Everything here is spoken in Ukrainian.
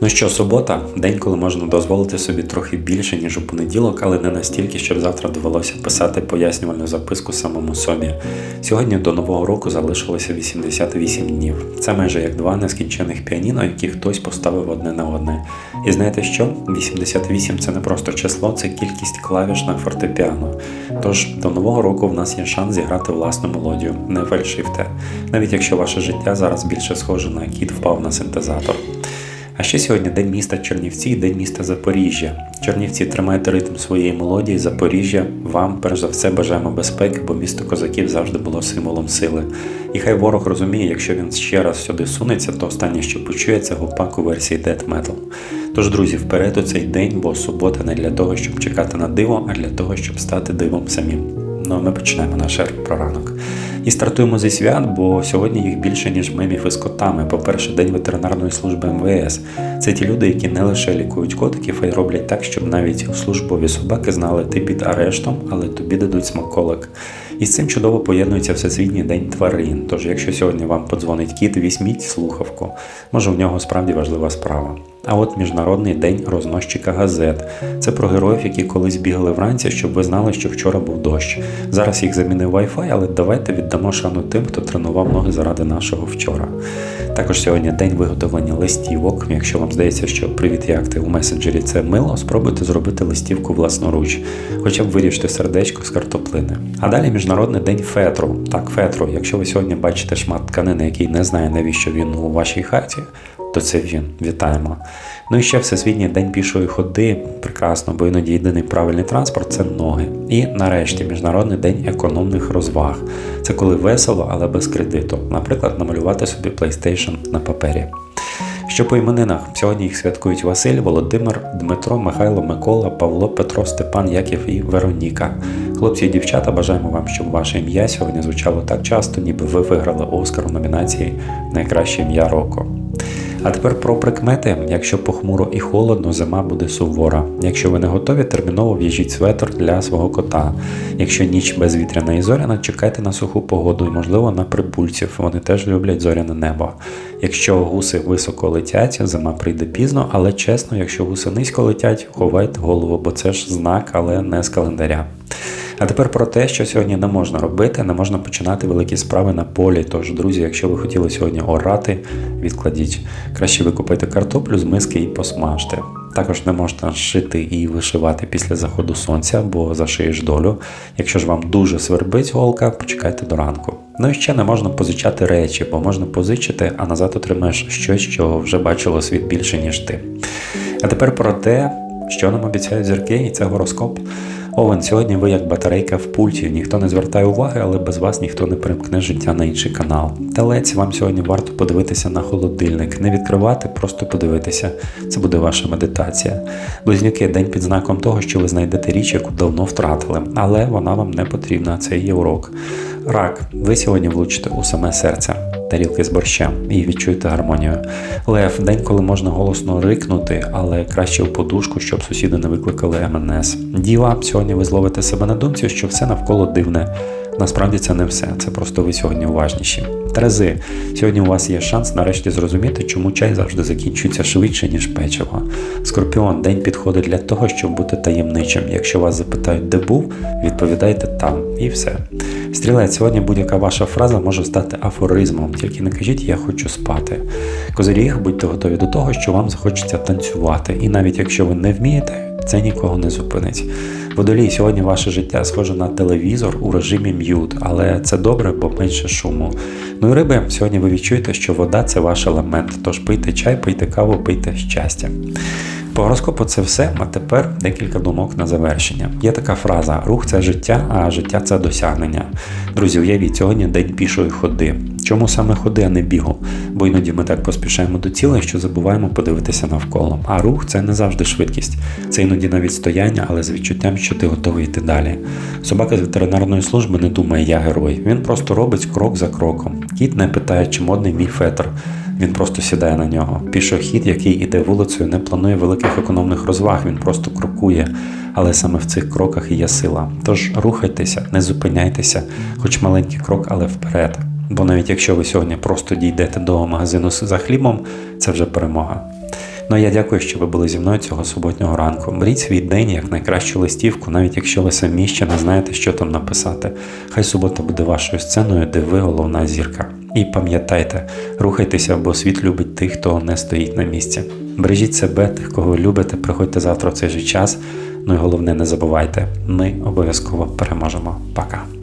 Ну що, субота, день, коли можна дозволити собі трохи більше, ніж у понеділок, але не настільки, щоб завтра довелося писати пояснювальну записку самому собі. Сьогодні до нового року залишилося 88 днів. Це майже як два нескінчених піаніно, які хтось поставив одне на одне. І знаєте що? 88 це не просто число, це кількість клавіш на фортепіано. Тож до нового року в нас є шанс зіграти власну мелодію, не фальшивте, навіть якщо ваше життя зараз більше схоже на кіт впав на синтезатор. Ще сьогодні день міста Чернівці і день міста Запоріжжя. Чернівці тримайте ритм своєї мелодії. Запоріжжя вам перш за все бажаємо безпеки, бо місто козаків завжди було символом сили. І хай ворог розуміє, якщо він ще раз сюди сунеться, то останнє, що почує, це гопак у версії Death Metal. Тож, друзі, вперед у цей день, бо субота не для того, щоб чекати на диво, а для того, щоб стати дивом самим. Ну, ми починаємо наш про ранок. І стартуємо зі свят, бо сьогодні їх більше, ніж мемів із котами. По-перше, День ветеринарної служби МВС. Це ті люди, які не лише лікують котиків, а й роблять так, щоб навіть службові собаки знали, ти під арештом, але тобі дадуть смаколик. І з цим чудово поєднується Всесвітній день тварин. Тож, якщо сьогодні вам подзвонить кіт, візьміть слухавку. Може, в нього справді важлива справа. А от Міжнародний день розносчика газет. Це про героїв, які колись бігали вранці, щоб ви знали, що вчора був дощ. Зараз їх замінив Wi-Fi, але давайте віддамо шану тим, хто тренував ноги заради нашого вчора. Також сьогодні день виготовлення листівок. Якщо вам здається, що привіт, як ти у месенджері це мило, спробуйте зробити листівку власноруч, хоча б виріжте сердечко з картоплини. А далі міжнародний день фетру. Так, фетру. Якщо ви сьогодні бачите шмат тканини, який не знає, навіщо він у вашій хаті, то це він. Вітаємо. Ну і ще всесвітній день пішої ходи. Прекрасно, бо іноді єдиний правильний транспорт це ноги. І нарешті міжнародний день економних розваг. Це коли весело, але без кредиту. Наприклад, намалювати собі PlayStation на папері. Що по іменинах сьогодні їх святкують Василь, Володимир, Дмитро, Михайло, Микола, Павло, Петро, Степан, Яків і Вероніка. Хлопці і дівчата, бажаємо вам, щоб ваше ім'я сьогодні звучало так часто, ніби ви виграли Оскар у номінації Найкраще ім'я року. А тепер про прикмети. Якщо похмуро і холодно, зима буде сувора. Якщо ви не готові, терміново в'їжіть светр для свого кота. Якщо ніч безвітряна і зоряна, чекайте на суху погоду і, можливо, на прибульців. Вони теж люблять зоряне небо. Якщо гуси високо летять, зима прийде пізно, але чесно, якщо гуси низько летять, ховайте голову, бо це ж знак, але не з календаря. А тепер про те, що сьогодні не можна робити, не можна починати великі справи на полі. Тож, друзі, якщо ви хотіли сьогодні орати, відкладіть. Краще викупайте картоплю з миски і посмажте. Також не можна шити і вишивати після заходу сонця, бо зашиєш долю. Якщо ж вам дуже свербить голка, почекайте до ранку. Ну і ще не можна позичати речі, бо можна позичити, а назад отримаєш щось, що вже бачило світ більше, ніж ти. А тепер про те, що нам обіцяють зірки, і це гороскоп. Овен, сьогодні ви як батарейка в пульті, ніхто не звертає уваги, але без вас ніхто не примкне життя на інший канал. Телець, вам сьогодні варто подивитися на холодильник, не відкривати, просто подивитися. Це буде ваша медитація. Близнюки, день під знаком того, що ви знайдете річ, яку давно втратили, але вона вам не потрібна. Це є урок. Рак, ви сьогодні влучите у саме серце. Тарілки з борщем і відчуєте гармонію. Лев день, коли можна голосно рикнути, але краще в подушку, щоб сусіди не викликали МНС. Діва, сьогодні ви зловите себе на думці, що все навколо дивне. Насправді це не все, це просто ви сьогодні уважніші. Терези, сьогодні у вас є шанс нарешті зрозуміти, чому чай завжди закінчується швидше, ніж печиво. Скорпіон, день підходить для того, щоб бути таємничим. Якщо вас запитають, де був, відповідайте там і все. Стрілець, сьогодні будь-яка ваша фраза може стати афоризмом, тільки не кажіть я хочу спати. Козиріг, будьте готові до того, що вам захочеться танцювати, і навіть якщо ви не вмієте, це нікого не зупинить. Водолій, сьогодні ваше життя схоже на телевізор у режимі м'ют, але це добре, бо менше шуму. Ну і риби, сьогодні ви відчуєте, що вода це ваш елемент, тож пийте чай, пийте каву, пийте щастя. По гороскопу це все, а тепер декілька думок на завершення. Є така фраза: рух це життя, а життя це досягнення. Друзі, уявіть, сьогодні день пішої ходи. Чому саме ходи, а не бігу? Бо іноді ми так поспішаємо до цілей, що забуваємо подивитися навколо. А рух це не завжди швидкість, це іноді навіть стояння, але з відчуттям, що ти готовий йти далі. Собака з ветеринарної служби не думає, я герой. Він просто робить крок за кроком. Кіт не питає, чи модний мій фетр. Він просто сідає на нього. Пішохід, який іде вулицею, не планує великих економних розваг, він просто крокує. Але саме в цих кроках і є сила. Тож рухайтеся, не зупиняйтеся, хоч маленький крок, але вперед. Бо навіть якщо ви сьогодні просто дійдете до магазину за хлібом, це вже перемога. Ну а я дякую, що ви були зі мною цього суботнього ранку. Беріть свій день як найкращу листівку, навіть якщо ви самі ще не знаєте, що там написати. Хай субота буде вашою сценою, де ви головна зірка. І пам'ятайте, рухайтеся, бо світ любить тих, хто не стоїть на місці. Бережіть себе, тих, кого ви любите, приходьте завтра в цей же час. Ну і головне, не забувайте, ми обов'язково переможемо. Пока.